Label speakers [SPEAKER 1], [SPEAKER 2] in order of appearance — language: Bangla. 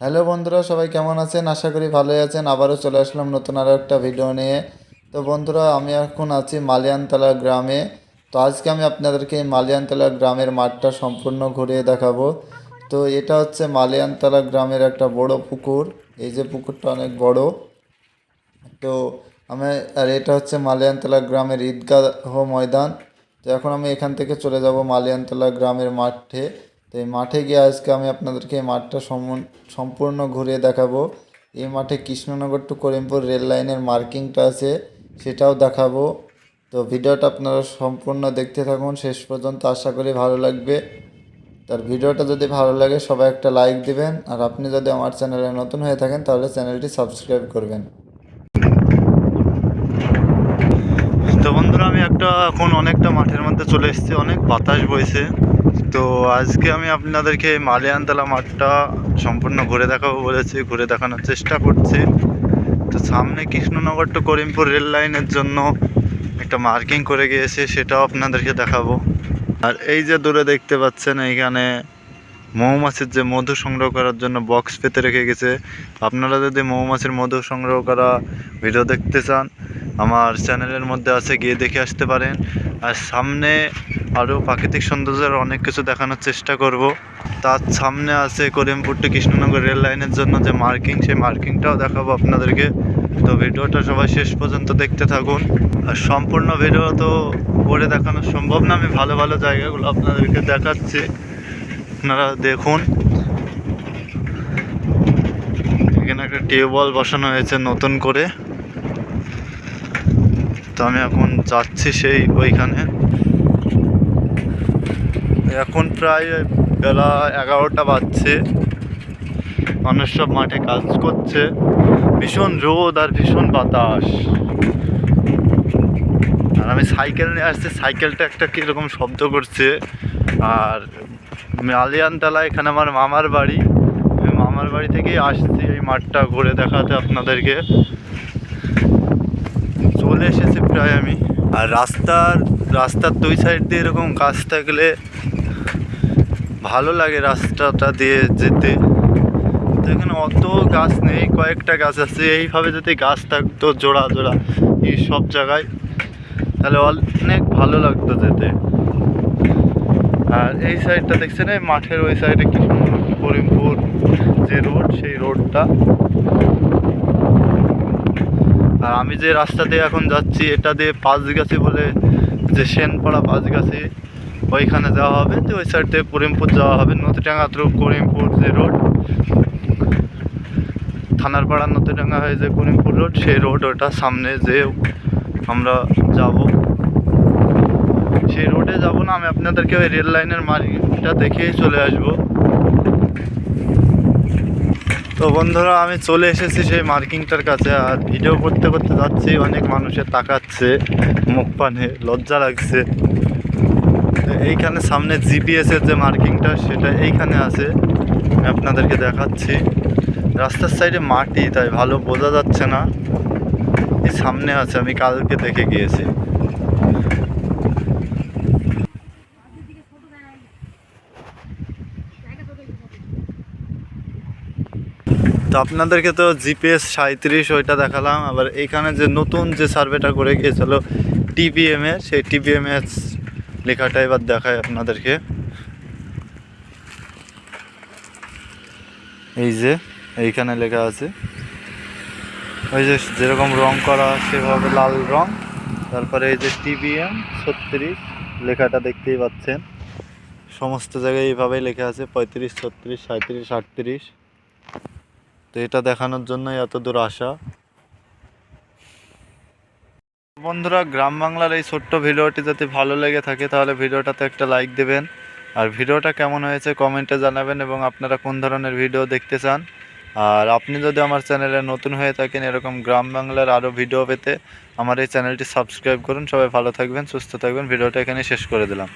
[SPEAKER 1] হ্যালো বন্ধুরা, সবাই কেমন আছেন? আশা করি ভালোই আছেন। আবারও চলে আসলাম নতুন আরও একটা ভিডিও নিয়ে। তো বন্ধুরা, আমি এখন আছি মালিয়ানতলা গ্রামে। তো আজকে আমি আপনাদেরকে মালিয়ানতলা গ্রামের মাঠটা সম্পূর্ণ ঘুরিয়ে দেখাবো। তো এটা হচ্ছে মালিয়ানতলা গ্রামের একটা বড় পুকুর। এই যে পুকুরটা অনেক বড়। তো আমি, আর এটা হচ্ছে মালিয়ানতলা গ্রামের ঈদগাহ ময়দান। তো এখন আমি এখান থেকে চলে যাব মালিয়ানতলা গ্রামের মাঠে। তো এই মাঠে গিয়ে আজকে আমি আপনাদেরকে এই মাঠটা সম্পূর্ণ ঘুরিয়ে দেখাবো। এই মাঠে কৃষ্ণনগর টু করিমপুর রেল লাইনের মার্কিংটা আছে, সেটাও দেখাবো। তো ভিডিওটা আপনারা সম্পূর্ণ দেখতে থাকুন, শেষ পর্যন্ত আশা করি ভালো লাগবে। তার ভিডিওটা যদি ভালো লাগে, সবাই একটা লাইক দিবেন। আর আপনি যদি আমার চ্যানেলে নতুন হয়ে থাকেন, তাহলে চ্যানেলটি সাবস্ক্রাইব করবেন।
[SPEAKER 2] তো বন্ধুরা, আমি একটা এখন অনেকটা মাঠের মধ্যে চলে এসেছি। অনেক বাতাস বইছে। তো আজকে আমি আপনাদেরকে মালিয়ানতলা মাঠটা সম্পূর্ণ ঘুরে দেখাবো বলেছি। ঘুরে দেখানোর চেষ্টা করছি। তো সামনে কৃষ্ণনগর টু করিমপুর রেল লাইনের জন্য একটা মার্কিং করে গিয়েছে, সেটাও আপনাদেরকে দেখাবো। আর এই যে দূরে দেখতে পাচ্ছেন, এইখানে মৌমাছির যে মধু সংগ্রহ করার জন্য বক্স পেতে রেখে গেছে। আপনারা যদি মৌমাছির মধু সংগ্রহ করা ভিডিও দেখতে চান আমার চ্যানেলের মধ্যে আছে, গিয়ে দেখে আসতে পারেন। আর সামনে আরও প্রাকৃতিক সৌন্দর্যের অনেক কিছু দেখানোর চেষ্টা করব। তার সামনে আছে করিমপুর টু কৃষ্ণনগর রেল লাইনের জন্য যে মার্কিং, সেই মার্কিংটাও দেখাবো আপনাদেরকে। তো ভিডিওটা সবাই শেষ পর্যন্ত দেখতে থাকুন। আর সম্পূর্ণ ভিডিও তো করে দেখানো সম্ভব না, আমি ভালো ভালো জায়গাগুলো আপনাদেরকে দেখাচ্ছি। আপনারা দেখুন। এখানে একটা টিউবওয়েল বসানো হয়েছে নতুন করে। তো আমি এখন যাচ্ছি সেই ওইখানে। এখন প্রায় বেলা এগারোটা বাজছে। মানুষ সব মাঠে কাজ করছে। ভীষণ রোদ আর ভীষণ বাতাস। আর আমি সাইকেল নিয়ে আসছি, সাইকেলটা একটা কীরকম শব্দ করছে। আর মালিয়ানতলা এখানে আমার মামার বাড়ি। মামার বাড়ি থেকেই আসছি এই মাঠটা ঘুরে দেখাতে আপনাদেরকে। এসেছি প্রায় আমি। আর রাস্তার রাস্তার দুই সাইড দিয়ে এরকম গাছ থাকলে ভালো লাগে রাস্তাটা দিয়ে যেতে। তো এখানে অত গাছ নেই, কয়েকটা গাছ আছে। এইভাবে যদি গাছ থাকতো জোড়া জোড়া এই সব জায়গায়, তাহলে অনেক ভালো লাগতো যেতে। আর এই সাইডটা দেখছেন, এই মাঠের ওই সাইডে কৃষ্ণনগর, করিমপুর যে রোড সেই রোডটা আর আমি যে রাস্তা দিয়ে এখন যাচ্ছি, এটা দিয়ে পাঁচগাছি বলে যে সেনপাড়া পাঁচগাছি, ওইখানে যাওয়া হবে। তো ওই সাইড দিয়ে করিমপুর যাওয়া হবে। নদীডাঙ্গা থ্রু করিমপুর যে রোড থানার পাড়া নদীডাঙ্গা হয়ে যে করিমপুর রোড সেই রোড ওটা সামনে যে আমরা যাব। সেই রোডে যাব না, আমি আপনাদেরকে ওই রেল লাইনের মার্কেটটা দেখেই চলে আসব। তো বন্ধুরা, আমি চলে এসেছি সেই মার্কিংটার কাছে আর ভিডিও করতে করতে যাচ্ছি। অনেক মানুষের তাকাচ্ছে, মুখ পানে লজ্জা লাগছে। এইখানে সামনে জিপিএসের যে মার্কিংটা, সেটা এইখানে আছে। আপনাদেরকে দেখাচ্ছি। রাস্তার সাইডে মাটি, তাই ভালো বোঝা যাচ্ছে না। এই সামনে আছে, আমি কালকে দেখে গিয়েছি। তো আপনাদেরকে তো জিপিএস সাঁত্রিশ ওইটা দেখালাম, আবার এইখানে যে নতুন যে সার্ভেটা করে গিয়েছিল টিপিএম সেই টিপিএম এর লেখাটা এবার দেখায় আপনাদেরকে। এই যে, এইখানে লেখা আছে। ওই যে যেরকম রং করা সেভাবে লাল রং, তারপরে এই যে টিবিএম ছত্রিশ লেখাটা দেখতেই পাচ্ছেন। সমস্ত জায়গায় এইভাবেই লেখা আছে, পঁয়ত্রিশ, ছত্রিশ সাঁত্রিশ আটত্রিশ। তো এটা দেখানোর জন্যই এত দূর আসা। বন্ধুরা, গ্রাম বাংলার এই ছোট্ট ভিডিওটি যদি ভালো লেগে থাকে, তাহলে ভিডিওটাতে একটা লাইক দেবেন। আর ভিডিওটা কেমন হয়েছে কমেন্টে জানাবেন এবং আপনারা কোন ধরনের ভিডিও দেখতে চান। আর আপনি যদি আমার চ্যানেলে নতুন হয়ে থাকেন, এরকম গ্রাম বাংলার আরও ভিডিও পেতে আমার এই চ্যানেলটি সাবস্ক্রাইব করুন। সবাই ভালো থাকবেন, সুস্থ থাকবেন। ভিডিওটা এখানে শেষ করে দিলাম।